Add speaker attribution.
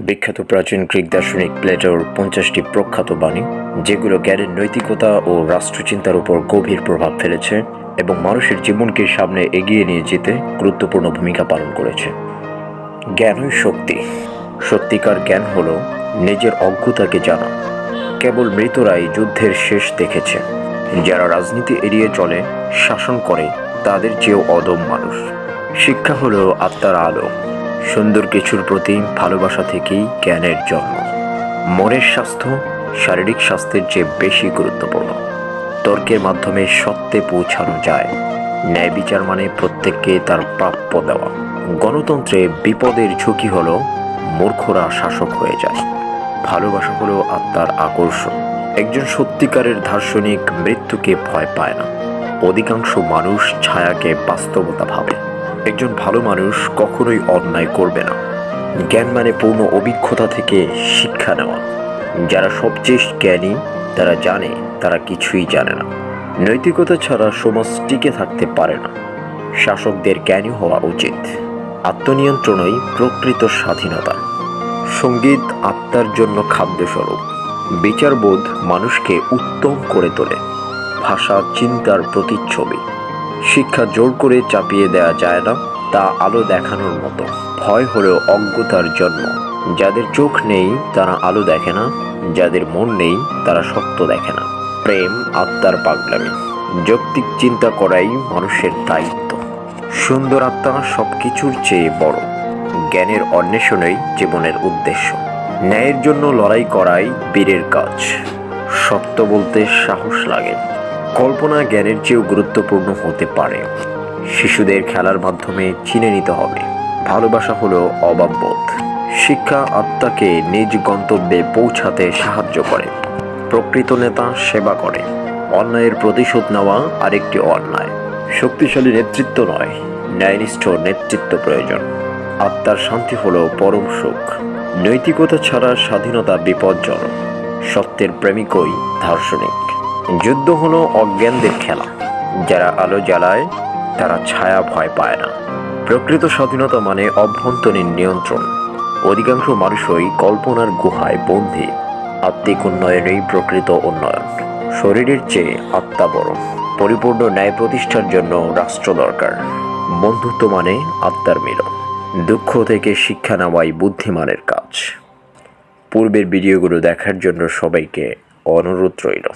Speaker 1: বিখ্যাত প্রাচীন গ্রিক দার্শনিক প্লেটোর পঞ্চাশটি প্রখ্যাত বাণী, যেগুলো জ্ঞানের নৈতিকতা ও রাষ্ট্রচিন্তার উপর গভীর প্রভাব ফেলেছে এবং মানুষের জীবনকে সামনে এগিয়ে নিয়ে যেতে গুরুত্বপূর্ণ ভূমিকা পালন করেছে। জ্ঞানই শক্তি। সত্যিকার জ্ঞান হল নিজের অজ্ঞতাকে জানা। কেবল মৃতরাই যুদ্ধের শেষ দেখেছে। যারা রাজনীতি এড়িয়ে চলে, শাসন করে, তাদের চেয়েও অদম মানুষ। শিক্ষা হলো আত্মার আলো। সুন্দর কিছুর প্রতি ভালোবাসা থেকেই জ্ঞানের জন্ম। মনের স্বাস্থ্য, শারীরিক স্বাস্থ্যের চেয়ে বেশি গুরুত্বপূর্ণ। তর্কের মাধ্যমে সত্যে পৌঁছানো যায়। ন্যায় বিচার মানে প্রত্যেককে তার প্রাপ্য দেওয়া। গণতন্ত্রে বিপদের ঝুঁকি হলো মূর্খরা শাসক হয়ে যায়। ভালোবাসা হলো আত্মার আকর্ষণ। একজন সত্যিকারের দার্শনিক মৃত্যুকে ভয় পায় না। অধিকাংশ মানুষ ছায়াকে বাস্তবতা ভাবে। একজন ভালো মানুষ কখনোই অন্যায় করবে না। জ্ঞান মানে পূর্ণ অভিজ্ঞতা থেকে শিক্ষা নেওয়া। যারা সবচেয়ে জ্ঞানী, তারা জানে, তারা কিছুই জানে না। নৈতিকতা ছাড়া সমাজ টিকে থাকতে পারে না। শাসকদের জ্ঞানী হওয়া উচিত। আত্মনিয়ন্ত্রণই প্রকৃত স্বাধীনতা। সংগীত আত্মার জন্য খাদ্যস্বরূপ। বিচারবোধ মানুষকে উত্তম করে তোলে। ভাষা চিন্তার প্রতিচ্ছবি। শিক্ষা জোর করে চাপিয়ে দেওয়া যায় না, তা আলো দেখানোর মতো। ভয় হলো অজ্ঞতার জন্ম। যাদের চোখ নেই, তারা আলো দেখে না। যাদের মন নেই, তারা সত্য দেখে না। প্রেম, আত্মার পাগলামি। যৌক্তিক চিন্তা করাই মানুষের দায়িত্ব। সুন্দর আত্মা সব কিছুর চেয়ে বড়। জ্ঞানের অন্বেষণেই জীবনের উদ্দেশ্য। ন্যায়ের জন্য লড়াই করাই বীরের কাজ। সত্য বলতে সাহস লাগে। কল্পনা জ্ঞানের চেয়েও গুরুত্বপূর্ণ হতে পারে। শিশুদের খেলার মাধ্যমে চিনে নিতে হবে। ভালোবাসা হলো অবাববোধ শিক্ষা আত্মাকে নিজ গন্তব্যে পৌঁছাতে সাহায্য করে। প্রকৃত নেতা সেবা করে। অন্যায়ের প্রতিশোধ নেওয়া আরেকটি অন্যায়। শক্তিশালী নেতৃত্ব নয়, ন্যায়নিষ্ঠ নেতৃত্ব প্রয়োজন। আত্মার শান্তি হলো পরম সুখ। নৈতিকতা ছাড়া স্বাধীনতা বিপজ্জনক। সত্যের প্রেমিকই দার্শনিক। যুদ্ধ হলো অজ্ঞানদের খেলা। যারা আলো জ্বালায়, তারা ছায়া ভয় পায় না। প্রকৃত স্বাধীনতা মানে অভ্যন্তরীণ নিয়ন্ত্রণ। অধিকাংশ মানুষই কল্পনার গুহায় বন্দী। আত্মিক উন্নয়নেই প্রকৃত উন্নয়ন। শরীরের চেয়ে আত্মা বড় পরিপূর্ণ ন্যায় প্রতিষ্ঠার জন্য রাষ্ট্র দরকার। বন্ধুত্ব মানে আত্মার মিলন। দুঃখ থেকে শিক্ষা নেওয়াই বুদ্ধিমানের কাজ। পূর্বের ভিডিওগুলো দেখার জন্য সবাইকে অনুরোধ রইল।